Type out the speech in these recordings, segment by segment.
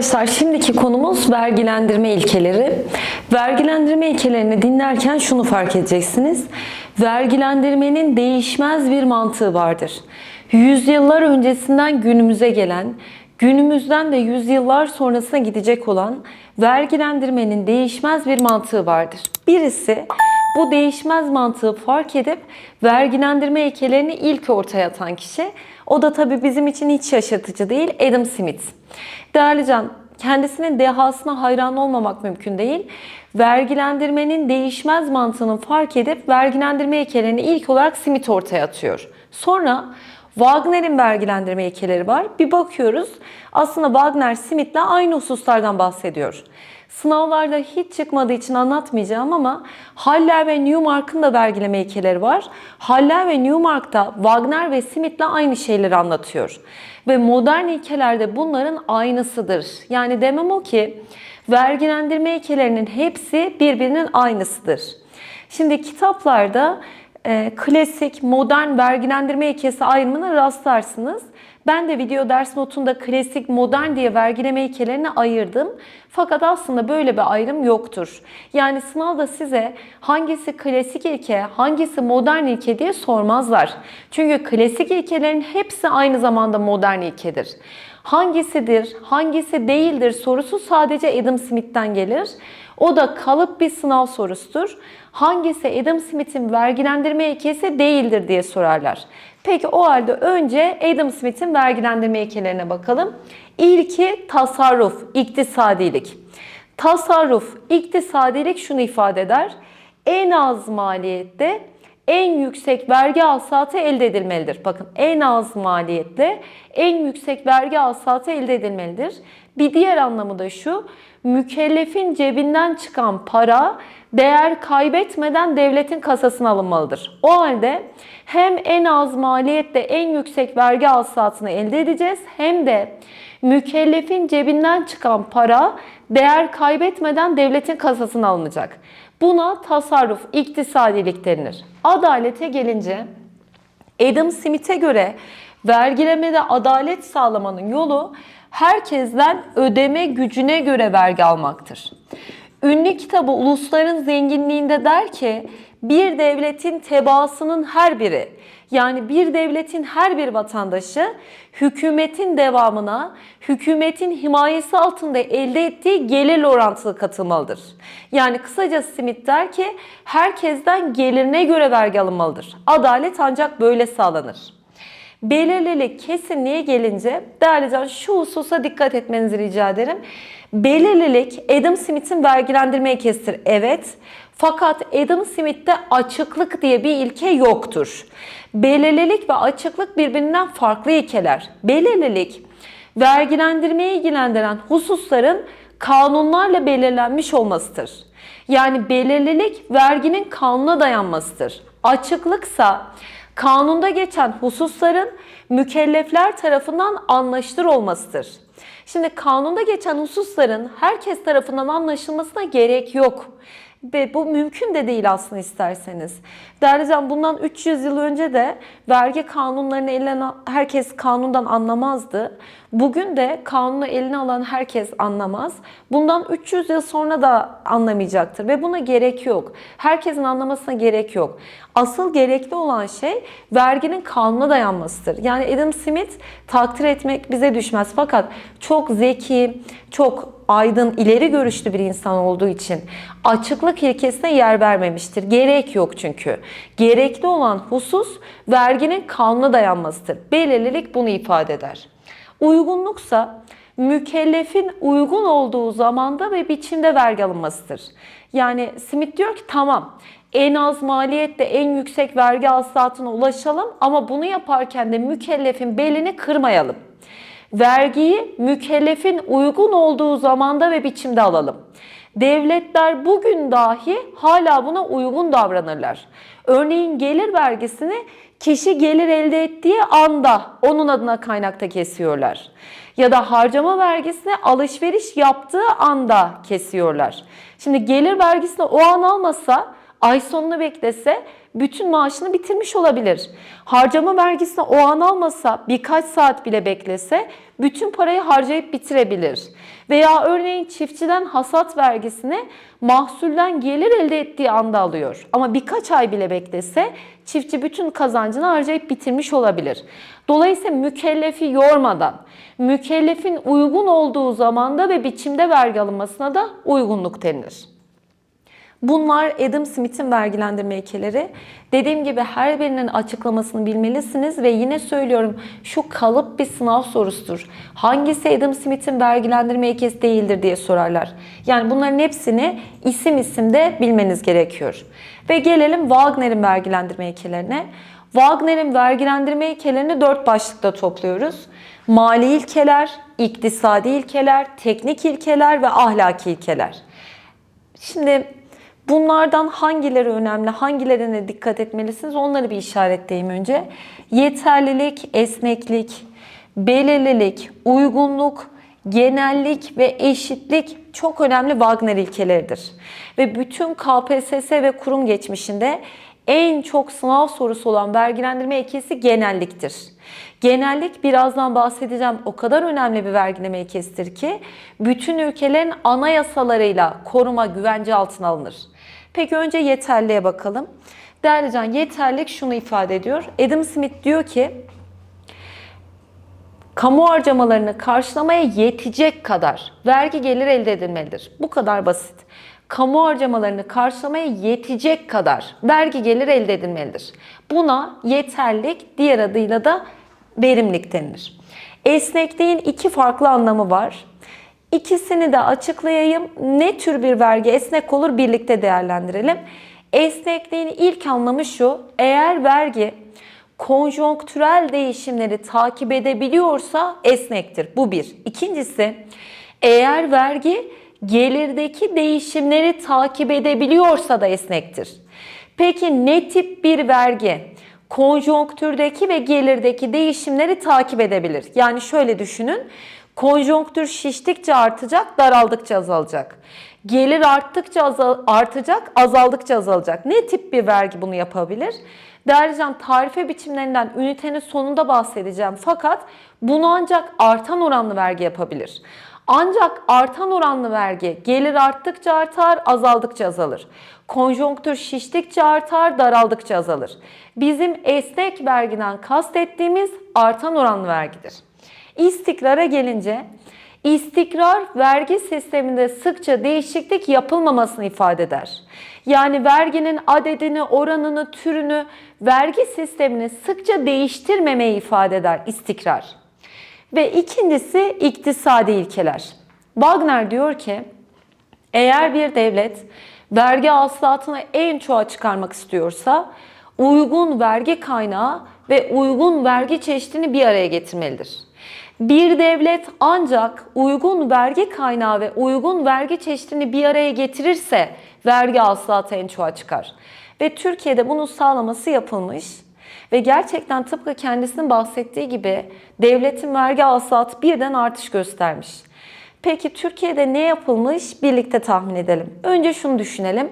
Arkadaşlar şimdiki konumuz vergilendirme ilkeleri. Vergilendirme ilkelerini dinlerken şunu fark edeceksiniz. Vergilendirmenin değişmez bir mantığı vardır. Yüzyıllar öncesinden günümüze gelen, günümüzden de yüzyıllar sonrasına gidecek olan vergilendirmenin değişmez bir mantığı vardır. Birisi bu değişmez mantığı fark edip vergilendirme ilkelerini ilk ortaya atan kişi. O da tabii bizim için hiç şaşırtıcı değil Adam Smith. Değerli Can, kendisinin dehasına hayran olmamak mümkün değil. Vergilendirmenin değişmez mantığını fark edip vergilendirme ilkelerini ilk olarak Smith ortaya atıyor. Sonra Wagner'in vergilendirme ilkeleri var. Bir bakıyoruz aslında Wagner Smith'le aynı hususlardan bahsediyor. Sınavlarda hiç çıkmadığı için anlatmayacağım ama Haller ve Newmark'ın da vergileme ilkeleri var. Haller ve Newmark'ta Wagner ve Smith'le aynı şeyleri anlatıyor. Ve modern ilkelerde bunların aynısıdır. Yani demem o ki vergilendirme ilkelerinin hepsi birbirinin aynısıdır. Şimdi kitaplarda e, klasik, modern vergilendirme ilkesi ayrımına rastlarsınız. Ben de video ders notunda klasik, modern diye vergileme ilkelerini ayırdım. Fakat aslında böyle bir ayrım yoktur. Yani sınavda size hangisi klasik ilke, hangisi modern ilke diye sormazlar. Çünkü klasik ilkelerin hepsi aynı zamanda modern ilkedir. Hangisidir, hangisi değildir sorusu sadece Adam Smith'ten gelir. O da kalıp bir sınav sorusudur. Hangisi Adam Smith'in vergilendirme ilkesi değildir diye sorarlar. Peki o halde önce Adam Smith'in vergilendirme ilkelerine bakalım. İlki tasarruf, iktisadilik. Tasarruf, iktisadilik şunu ifade eder. En az maliyette en yüksek vergi alsatı elde edilmelidir. Bakın en az maliyetle en yüksek vergi alsatı elde edilmelidir. Bir diğer anlamı da şu. Mükellefin cebinden çıkan para değer kaybetmeden devletin kasasına alınmalıdır. O halde hem en az maliyetle en yüksek vergi alsatını elde edeceğiz hem de mükellefin cebinden çıkan para değer kaybetmeden devletin kasasına alınacak. Buna tasarruf, iktisadilik denilir. Adalete gelince Adam Smith'e göre vergilemede adalet sağlamanın yolu herkesten ödeme gücüne göre vergi almaktır. Ünlü kitabı Ulusların Zenginliğinde der ki bir devletin tebaasının her biri yani bir devletin her bir vatandaşı hükümetin devamına, hükümetin himayesi altında elde ettiği gelir orantılı katılmalıdır. Yani kısaca Smith der ki herkesten gelirine göre vergi alınmalıdır. Adalet ancak böyle sağlanır. Belirlilik, kesinliğe gelince değerli can şu hususa dikkat etmenizi rica ederim. Belirlilik Adam Smith'in vergilendirme ilkesidir. Evet. Fakat Adam Smith'te açıklık diye bir ilke yoktur. Belirlilik ve açıklık birbirinden farklı ilkeler. Belirlilik vergilendirmeyi ilgilendiren hususların kanunlarla belirlenmiş olmasıdır. Yani belirlilik verginin kanuna dayanmasıdır. Açıklıksa kanunda geçen hususların mükellefler tarafından anlaşılır olmasıdır. Şimdi kanunda geçen hususların herkes tarafından anlaşılmasına gerek yok. Ve bu mümkün de değil aslında isterseniz. Değerli can bundan 300 yıl önce de vergi kanunlarını eline herkes kanundan anlamazdı. Bugün de kanunu eline alan herkes anlamaz. Bundan 300 yıl sonra da anlamayacaktır ve buna gerek yok. Herkesin anlamasına gerek yok. Asıl gerekli olan şey verginin kanuna dayanmasıdır. Yani Adam Smith takdir etmek bize düşmez. Fakat çok zeki, çok aydın, ileri görüşlü bir insan olduğu için açıklık ilkesine yer vermemiştir. Gerek yok çünkü. Gerekli olan husus verginin kanuna dayanmasıdır. Belirlilik bunu ifade eder. Uygunluksa mükellefin uygun olduğu zamanda ve biçimde vergi alınmasıdır. Yani Smith diyor ki tamam en az maliyetle en yüksek vergi hasılatına ulaşalım ama bunu yaparken de mükellefin belini kırmayalım. Vergiyi mükellefin uygun olduğu zamanda ve biçimde alalım. Devletler bugün dahi hala buna uygun davranırlar. Örneğin gelir vergisini kişi gelir elde ettiği anda onun adına kaynakta kesiyorlar. Ya da harcama vergisini alışveriş yaptığı anda kesiyorlar. Şimdi gelir vergisini o an almasa ay sonunu beklese bütün maaşını bitirmiş olabilir. Harcama vergisini o an almasa birkaç saat bile beklese bütün parayı harcayıp bitirebilir. Veya örneğin çiftçiden hasat vergisini mahsulden gelir elde ettiği anda alıyor. Ama birkaç ay bile beklese çiftçi bütün kazancını harcayıp bitirmiş olabilir. Dolayısıyla mükellefi yormadan, mükellefin uygun olduğu zamanda ve biçimde vergi alınmasına da uygunluk denilir. Bunlar Adam Smith'in vergilendirme ilkeleri. Dediğim gibi her birinin açıklamasını bilmelisiniz ve yine söylüyorum şu kalıp bir sınav sorusudur. Hangisi Adam Smith'in vergilendirme ilkesi değildir diye sorarlar. Yani bunların hepsini isim isimde bilmeniz gerekiyor. Ve gelelim Wagner'in vergilendirme ilkelerine. Wagner'in vergilendirme ilkelerini dört başlıkta topluyoruz. Mali ilkeler, iktisadi ilkeler, teknik ilkeler ve ahlaki ilkeler. Şimdi bunlardan hangileri önemli, hangilerine dikkat etmelisiniz onları bir işaretleyeyim önce. Yeterlilik, esneklik, belirlilik, uygunluk, genellik ve eşitlik çok önemli Wagner ilkeleridir. Ve bütün KPSS ve kurum geçmişinde en çok sınav sorusu olan vergilendirme ilkesi genelliktir. Genellik birazdan bahsedeceğim o kadar önemli bir vergileme ilkesidir ki bütün ülkelerin anayasalarıyla koruma güvence altına alınır. Peki önce yeterliğe bakalım. Değerli can yeterlik şunu ifade ediyor. Adam Smith diyor ki kamu harcamalarını karşılamaya yetecek kadar vergi gelir elde edilmelidir. Bu kadar basit. Kamu harcamalarını karşılamaya yetecek kadar vergi gelir elde edilmelidir. Buna yeterlik, diğer adıyla da verimlilik denilir. Esnekliğin iki farklı anlamı var. İkisini de açıklayayım. Ne tür bir vergi esnek olur birlikte değerlendirelim. Esnekliğin ilk anlamı şu. Eğer vergi konjonktürel değişimleri takip edebiliyorsa esnektir. Bu bir. İkincisi eğer vergi gelirdeki değişimleri takip edebiliyorsa da esnektir. Peki ne tip bir vergi konjonktürdeki ve gelirdeki değişimleri takip edebilir? Yani şöyle düşünün. Konjonktür şiştikçe artacak, daraldıkça azalacak. Gelir arttıkça azal, artacak, azaldıkça azalacak. Ne tip bir vergi bunu yapabilir? Değerli tarife biçimlerinden ünitenin sonunda bahsedeceğim. Fakat bunu ancak artan oranlı vergi yapabilir. Ancak artan oranlı vergi gelir arttıkça artar, azaldıkça azalır. Konjonktür şiştikçe artar, daraldıkça azalır. Bizim esnek vergiden kastettiğimiz artan oranlı vergidir. İstikrara gelince istikrar vergi sisteminde sıkça değişiklik yapılmamasını ifade eder. Yani verginin adedini, oranını, türünü, vergi sistemini sıkça değiştirmemeyi ifade eder istikrar. Ve ikincisi iktisadi ilkeler. Wagner diyor ki eğer bir devlet vergi hasılatını en çoğa çıkarmak istiyorsa uygun vergi kaynağı ve uygun vergi çeşidini bir araya getirmelidir. Bir devlet ancak uygun vergi kaynağı ve uygun vergi çeşidini bir araya getirirse vergi hasılatı en çoğa çıkar. Ve Türkiye'de bunun sağlaması yapılmış. Ve gerçekten tıpkı kendisinin bahsettiği gibi devletin vergi hasılatı birden artış göstermiş. Peki Türkiye'de ne yapılmış? Birlikte tahmin edelim. Önce şunu düşünelim.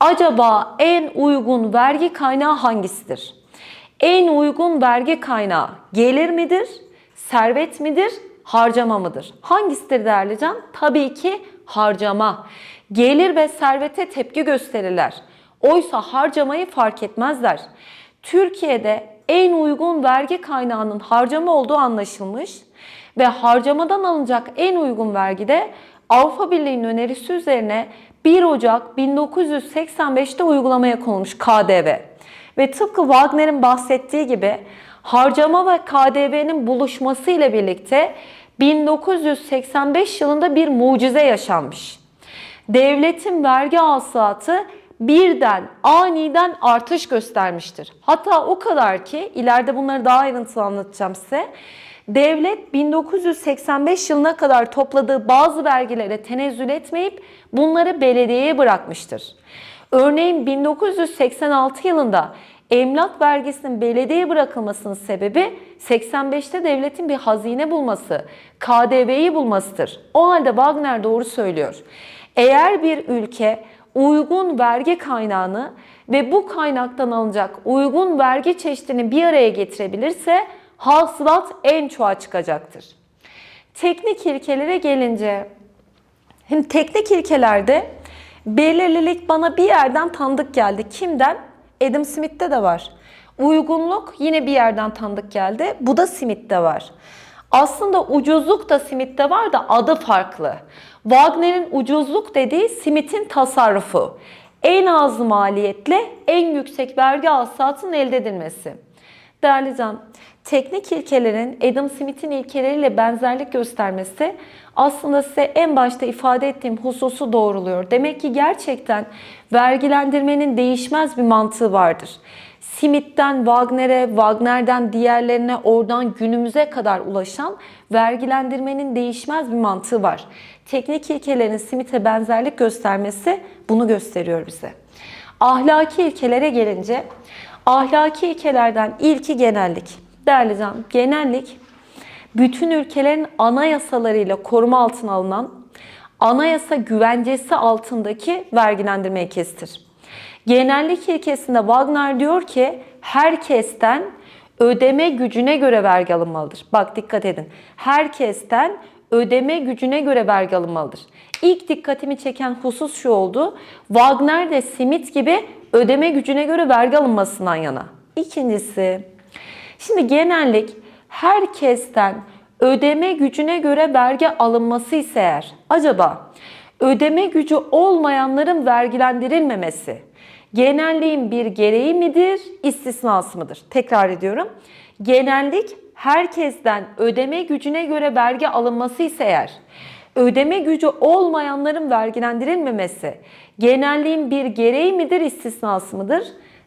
Acaba en uygun vergi kaynağı hangisidir? En uygun vergi kaynağı gelir midir? Servet midir? Harcama mıdır? Hangisidir değerli can? Tabii ki harcama. Gelir ve servete tepki gösterirler. Oysa harcamayı fark etmezler. Türkiye'de en uygun vergi kaynağının harcama olduğu anlaşılmış ve harcamadan alınacak en uygun vergi de Avrupa Birliği'nin önerisi üzerine 1 Ocak 1985'te uygulamaya konulmuş KDV. Ve tıpkı Wagner'in bahsettiği gibi harcama ve KDV'nin buluşması ile birlikte 1985 yılında bir mucize yaşanmış. Devletin vergi hasılatı birden aniden artış göstermiştir. Hatta o kadar ki ileride bunları daha ayrıntılı anlatacağım size. Devlet 1985 yılına kadar topladığı bazı vergilere tenezzül etmeyip bunları belediyeye bırakmıştır. Örneğin 1986 yılında emlak vergisinin belediyeye bırakılmasının sebebi 85'te devletin bir hazine bulması, KDV'yi bulmasıdır. O halde Wagner doğru söylüyor. Eğer bir ülke uygun vergi kaynağını ve bu kaynaktan alınacak uygun vergi çeşidini bir araya getirebilirse hasılat en çoğa çıkacaktır. Teknik ilkelere gelince Şimdi teknik ilkelerde belirlilik bana bir yerden tanıdık geldi. Kimden? Adam Smith'te de var. Uygunluk yine bir yerden tanıdık geldi. Bu da Smith'te var. Aslında ucuzluk da Smith'te var da adı farklı. Wagner'in ucuzluk dediği Smith'in tasarrufu. En az maliyetle en yüksek vergi hasılatının elde edilmesi. Değerli Can, teknik ilkelerin Adam Smith'in ilkeleriyle benzerlik göstermesi aslında size en başta ifade ettiğim hususu doğruluyor. Demek ki gerçekten vergilendirmenin değişmez bir mantığı vardır. Smith'ten Wagner'e, Wagner'den diğerlerine, oradan günümüze kadar ulaşan vergilendirmenin değişmez bir mantığı var. Teknik ilkelerin Smith'e benzerlik göstermesi bunu gösteriyor bize. Ahlaki ilkelere gelince Ahlaki ilkelerden ilki genellik. Değerli can, genellik bütün ülkelerin anayasalarıyla koruma altına alınan anayasa güvencesi altındaki vergilendirme ilkesidir. Genellik ilkesinde Wagner diyor ki herkesten ödeme gücüne göre vergi alınmalıdır. Bak dikkat edin. Herkesten ödeme gücüne göre vergi alınmalıdır. İlk dikkatimi çeken husus şu oldu. Wagner de Smith gibi ödeme gücüne göre vergi alınmasından yana. İkincisi, şimdi genellik herkesten ödeme gücüne göre vergi alınması ise eğer acaba ödeme gücü olmayanların vergilendirilmemesi genelliğin bir gereği midir, istisnası mıdır? Tekrar ediyorum. Genellik herkesten ödeme gücüne göre vergi alınması ise eğer ödeme gücü olmayanların vergilendirilmemesi genelliğin bir gereği midir, istisnası mıdır?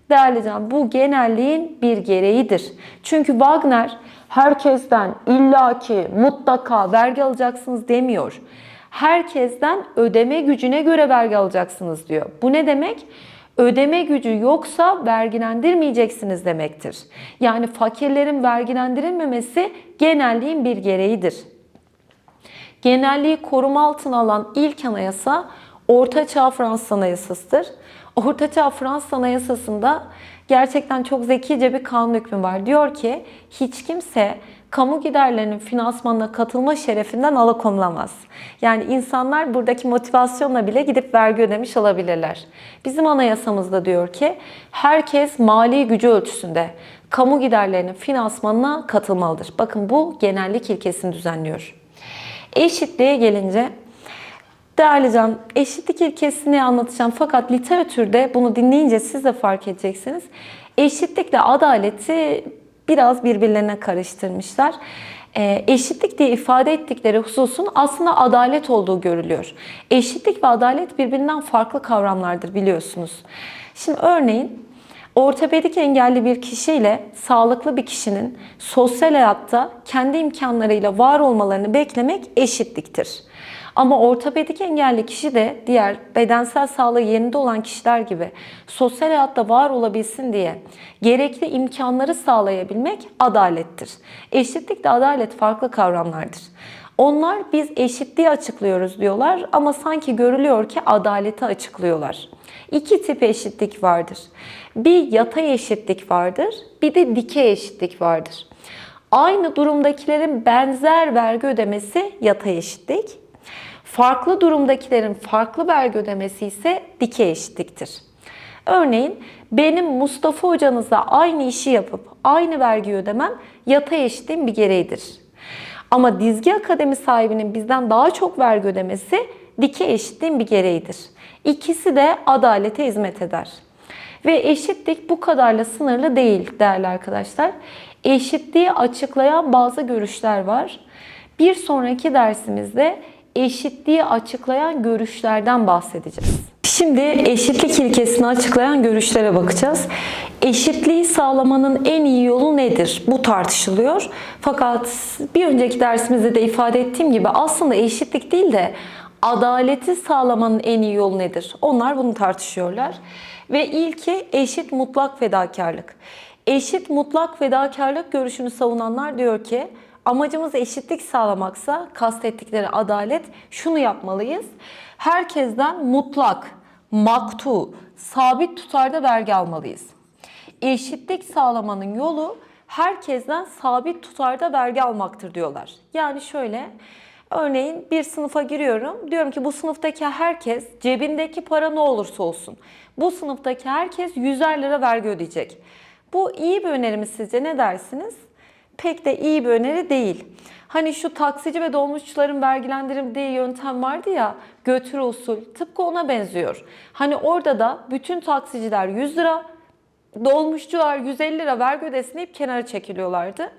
Değerli can bu genelliğin bir gereğidir. Çünkü Wagner herkesten illaki mutlaka vergi alacaksınız demiyor. Herkesten ödeme gücüne göre vergi alacaksınız diyor. Bu ne demek? Ödeme gücü yoksa vergilendirmeyeceksiniz demektir. Yani fakirlerin vergilendirilmemesi genelliğin bir gereğidir. Genelliği koruma altına alan ilk anayasa Orta Çağ Fransız Anayasası'dır. Orta Çağ Fransız Anayasası'nda gerçekten çok zekice bir kanun hükmü var. Diyor ki hiç kimse kamu giderlerinin finansmanına katılma şerefinden alıkonulamaz. Yani insanlar buradaki motivasyonla bile gidip vergi ödemiş olabilirler. Bizim anayasamızda diyor ki herkes mali gücü ölçüsünde kamu giderlerinin finansmanına katılmalıdır. Bakın bu genellik ilkesini düzenliyor. Eşitliğe gelince Değerli Can, eşitlik ilkesini anlatacağım fakat literatürde bunu dinleyince siz de fark edeceksiniz. Eşitlikle adaleti biraz birbirlerine karıştırmışlar. E, eşitlik diye ifade ettikleri hususun aslında adalet olduğu görülüyor. Eşitlik ve adalet birbirinden farklı kavramlardır biliyorsunuz. Şimdi örneğin ortopedik engelli bir kişiyle sağlıklı bir kişinin sosyal hayatta kendi imkanlarıyla var olmalarını beklemek eşitliktir. Ama ortopedik engelli kişi de diğer bedensel sağlığı yerinde olan kişiler gibi sosyal hayatta var olabilsin diye gerekli imkanları sağlayabilmek adalettir. Eşitlik de adalet farklı kavramlardır. Onlar biz eşitliği açıklıyoruz diyorlar ama sanki görülüyor ki adaleti açıklıyorlar. İki tip eşitlik vardır. Bir yatay eşitlik vardır, bir de dikey eşitlik vardır. Aynı durumdakilerin benzer vergi ödemesi yatay eşitlik. Farklı durumdakilerin farklı vergi ödemesi ise dikey eşitliktir. Örneğin benim Mustafa hocanızla aynı işi yapıp aynı vergi ödemem yatay eşitliğin bir gereğidir. Ama dizgi akademi sahibinin bizden daha çok vergi ödemesi dikey eşitliğin bir gereğidir. İkisi de adalete hizmet eder. Ve eşitlik bu kadarla sınırlı değil değerli arkadaşlar. Eşitliği açıklayan bazı görüşler var. Bir sonraki dersimizde eşitliği açıklayan görüşlerden bahsedeceğiz. Şimdi eşitlik ilkesini açıklayan görüşlere bakacağız. Eşitliği sağlamanın en iyi yolu nedir? Bu tartışılıyor. Fakat bir önceki dersimizde de ifade ettiğim gibi aslında eşitlik değil de adaleti sağlamanın en iyi yolu nedir? Onlar bunu tartışıyorlar. Ve ilki eşit mutlak fedakarlık. Eşit mutlak fedakarlık görüşünü savunanlar diyor ki amacımız eşitlik sağlamaksa kastettikleri adalet şunu yapmalıyız. Herkesten mutlak maktu, sabit tutarda vergi almalıyız. Eşitlik sağlamanın yolu herkesten sabit tutarda vergi almaktır diyorlar. Yani şöyle, örneğin bir sınıfa giriyorum. Diyorum ki bu sınıftaki herkes cebindeki para ne olursa olsun. Bu sınıftaki herkes 100'er lira vergi ödeyecek. Bu iyi bir öneri mi sizce ne dersiniz? Pek de iyi bir öneri değil. Hani şu taksici ve dolmuşçuların vergilendirildiği yöntem vardı ya götür usul tıpkı ona benziyor. Hani orada da bütün taksiciler 100 lira, dolmuşçular 150 lira vergi ödesin deyip kenara çekiliyorlardı.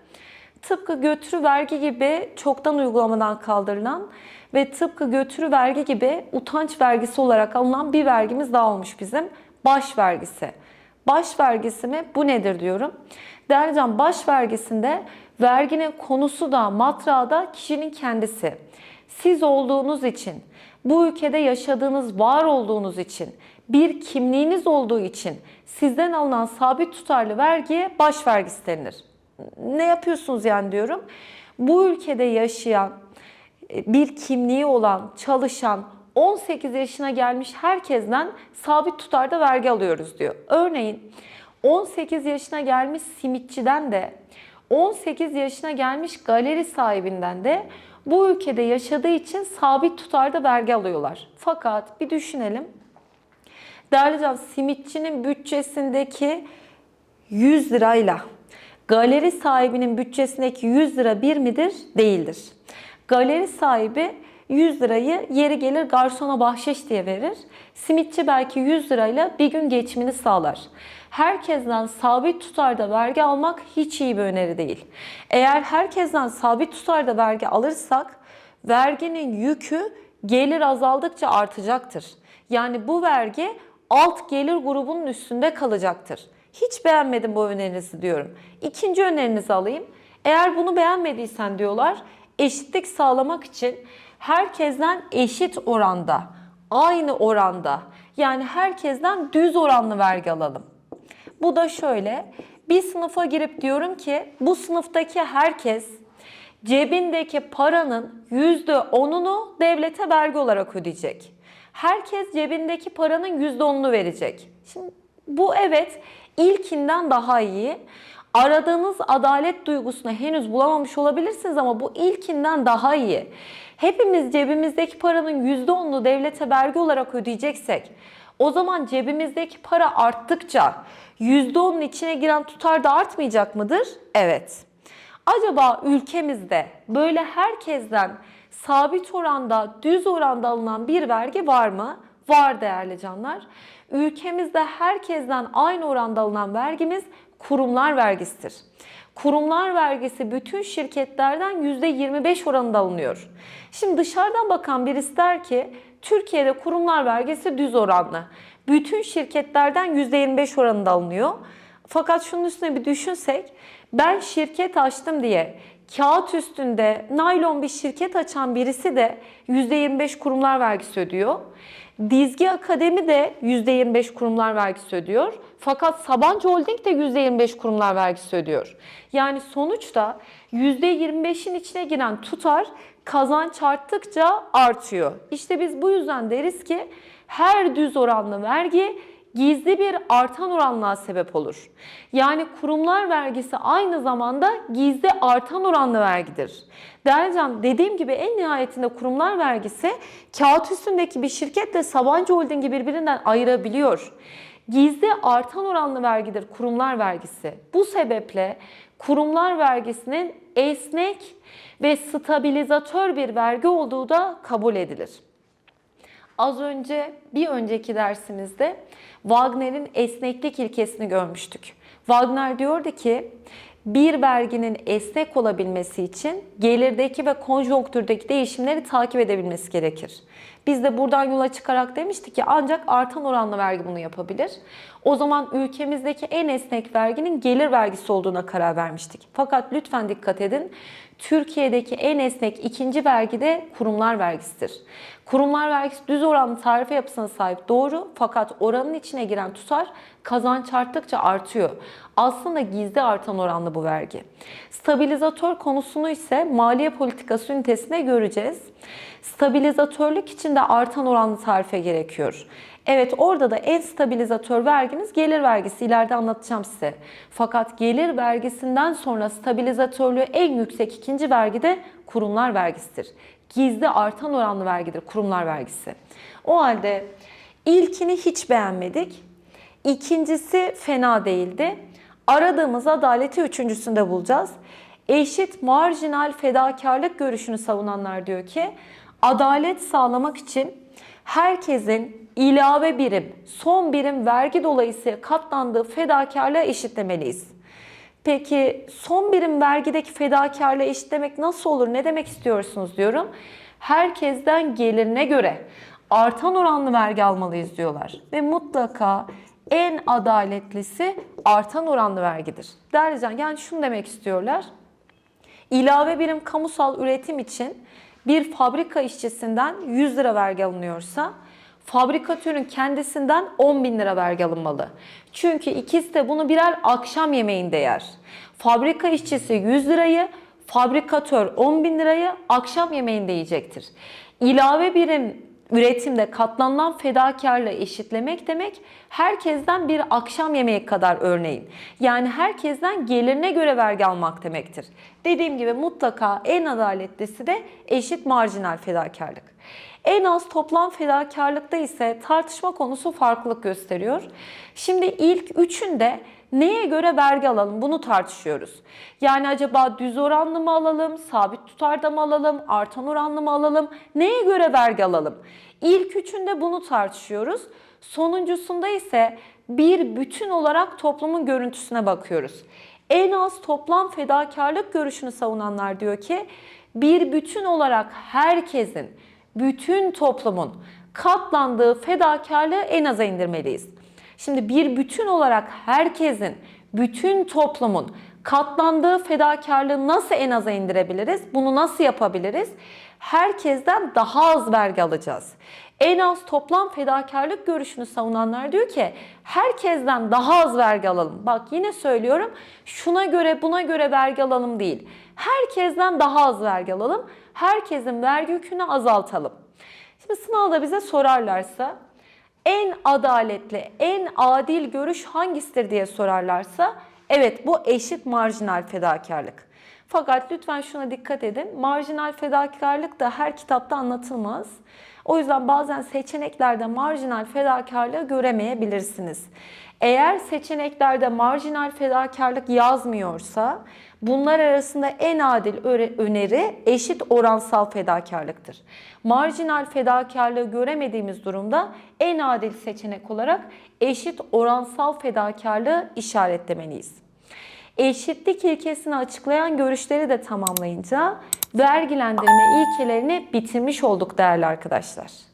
Tıpkı götürü vergi gibi çoktan uygulamadan kaldırılan ve tıpkı götürü vergi gibi utanç vergisi olarak alınan bir vergimiz daha olmuş bizim. Baş vergisi. Baş vergisi mi? Bu nedir diyorum. Değerli can baş vergisinde verginin konusu da matrağı da kişinin kendisi. Siz olduğunuz için, bu ülkede yaşadığınız, var olduğunuz için, bir kimliğiniz olduğu için sizden alınan sabit tutarlı vergiye baş vergisi denilir. Ne yapıyorsunuz yani diyorum. Bu ülkede yaşayan, bir kimliği olan, çalışan, 18 yaşına gelmiş herkesten sabit tutarda vergi alıyoruz diyor. Örneğin 18 yaşına gelmiş simitçiden de 18 yaşına gelmiş galeri sahibinden de bu ülkede yaşadığı için sabit tutarda vergi alıyorlar. Fakat bir düşünelim. Değerli can simitçinin bütçesindeki 100 lirayla galeri sahibinin bütçesindeki 100 lira bir midir? Değildir. Galeri sahibi 100 lirayı yeri gelir garsona bahşiş diye verir. Simitçi belki 100 lirayla bir gün geçimini sağlar. Herkesten sabit tutarda vergi almak hiç iyi bir öneri değil. Eğer herkesten sabit tutarda vergi alırsak verginin yükü gelir azaldıkça artacaktır. Yani bu vergi alt gelir grubunun üstünde kalacaktır. Hiç beğenmedim bu önerinizi diyorum. İkinci önerinizi alayım. Eğer bunu beğenmediysen diyorlar eşitlik sağlamak için herkesten eşit oranda, aynı oranda yani herkesten düz oranlı vergi alalım. Bu da şöyle. Bir sınıfa girip diyorum ki bu sınıftaki herkes cebindeki paranın %10'unu devlete vergi olarak ödeyecek. Herkes cebindeki paranın %10'unu verecek. Şimdi bu evet ilkinden daha iyi. Aradığınız adalet duygusunu henüz bulamamış olabilirsiniz ama bu ilkinden daha iyi. Hepimiz cebimizdeki paranın %10'unu devlete vergi olarak ödeyeceksek o zaman cebimizdeki para arttıkça %10'un içine giren tutar da artmayacak mıdır? Evet. Acaba ülkemizde böyle herkesten sabit oranda, düz oranda alınan bir vergi var mı? Var değerli canlar. Ülkemizde herkesten aynı oranda alınan vergimiz kurumlar vergisidir. Kurumlar vergisi bütün şirketlerden %25 oranında alınıyor. Şimdi dışarıdan bakan birisi der ki Türkiye'de kurumlar vergisi düz oranlı. Bütün şirketlerden %25 oranında alınıyor. Fakat şunun üstüne bir düşünsek ben şirket açtım diye kağıt üstünde naylon bir şirket açan birisi de %25 kurumlar vergisi ödüyor. Dizgi Akademi de %25 kurumlar vergisi ödüyor. Fakat Sabancı Holding de %25 kurumlar vergisi ödüyor. Yani sonuçta %25'in içine giren tutar kazanç arttıkça artıyor. İşte biz bu yüzden deriz ki her düz oranlı vergi gizli bir artan oranlığa sebep olur. Yani kurumlar vergisi aynı zamanda gizli artan oranlı vergidir. Değerli can dediğim gibi en nihayetinde kurumlar vergisi kağıt üstündeki bir şirketle Sabancı Holding'i birbirinden ayırabiliyor. Gizli artan oranlı vergidir kurumlar vergisi. Bu sebeple kurumlar vergisinin esnek ve stabilizatör bir vergi olduğu da kabul edilir. Az önce bir önceki dersimizde Wagner'in esneklik ilkesini görmüştük. Wagner diyordu ki bir verginin esnek olabilmesi için gelirdeki ve konjonktürdeki değişimleri takip edebilmesi gerekir. Biz de buradan yola çıkarak demiştik ki ancak artan oranlı vergi bunu yapabilir. O zaman ülkemizdeki en esnek verginin gelir vergisi olduğuna karar vermiştik. Fakat lütfen dikkat edin. Türkiye'deki en esnek ikinci vergi de kurumlar vergisidir. Kurumlar vergisi düz oranlı tarife yapısına sahip doğru fakat oranın içine giren tutar kazanç arttıkça artıyor. Aslında gizli artan oranlı bu vergi. Stabilizatör konusunu ise maliye politikası ünitesinde göreceğiz. Stabilizatörlük için de artan oranlı tarife gerekiyor. Evet orada da en stabilizatör verginiz gelir vergisi. İleride anlatacağım size. Fakat gelir vergisinden sonra stabilizatörlüğü en yüksek ikinci vergi de kurumlar vergisidir. Gizli artan oranlı vergidir kurumlar vergisi. O halde ilkini hiç beğenmedik. İkincisi fena değildi. Aradığımız adaleti üçüncüsünde bulacağız. Eşit marjinal fedakarlık görüşünü savunanlar diyor ki adalet sağlamak için herkesin ilave birim, son birim vergi dolayısıyla katlandığı fedakarlığı eşitlemeliyiz. Peki son birim vergideki fedakarlığı eşitlemek nasıl olur? Ne demek istiyorsunuz diyorum. Herkesten gelirine göre artan oranlı vergi almalıyız diyorlar. Ve mutlaka en adaletlisi artan oranlı vergidir. Değerli yani şunu demek istiyorlar. İlave birim kamusal üretim için bir fabrika işçisinden 100 lira vergi alınıyorsa fabrikatörün kendisinden 10 bin lira vergi alınmalı. Çünkü ikisi de bunu birer akşam yemeğinde yer. Fabrika işçisi 100 lirayı, fabrikatör 10 bin lirayı akşam yemeğinde yiyecektir. İlave birim üretimde katlanılan fedakarlığı eşitlemek demek herkesten bir akşam yemeği kadar örneğin. Yani herkesten gelirine göre vergi almak demektir. Dediğim gibi mutlaka en adaletlisi de eşit marjinal fedakarlık. En az toplam fedakarlıkta ise tartışma konusu farklılık gösteriyor. Şimdi ilk üçünde neye göre vergi alalım bunu tartışıyoruz. Yani acaba düz oranlı mı alalım, sabit tutarda mı alalım, artan oranlı mı alalım, neye göre vergi alalım? İlk üçünde bunu tartışıyoruz. Sonuncusunda ise bir bütün olarak toplumun görüntüsüne bakıyoruz. En az toplam fedakarlık görüşünü savunanlar diyor ki bir bütün olarak herkesin, bütün toplumun katlandığı fedakarlığı en aza indirmeliyiz. Şimdi bir bütün olarak herkesin, bütün toplumun katlandığı fedakarlığı nasıl en aza indirebiliriz? Bunu nasıl yapabiliriz? Herkesten daha az vergi alacağız. En az toplam fedakarlık görüşünü savunanlar diyor ki herkesten daha az vergi alalım. Bak yine söylüyorum şuna göre buna göre vergi alalım değil. Herkesten daha az vergi alalım. Herkesin vergi yükünü azaltalım. Şimdi sınavda bize sorarlarsa en adaletli, en adil görüş hangisidir diye sorarlarsa evet bu eşit marjinal fedakarlık. Fakat lütfen şuna dikkat edin. Marjinal fedakarlık da her kitapta anlatılmaz. O yüzden bazen seçeneklerde marjinal fedakarlığı göremeyebilirsiniz. Eğer seçeneklerde marjinal fedakarlık yazmıyorsa bunlar arasında en adil öneri eşit oransal fedakarlıktır. Marjinal fedakarlığı göremediğimiz durumda en adil seçenek olarak eşit oransal fedakarlığı işaretlemeliyiz. Eşitlik ilkesini açıklayan görüşleri de tamamlayınca vergilendirme ilkelerini bitirmiş olduk değerli arkadaşlar.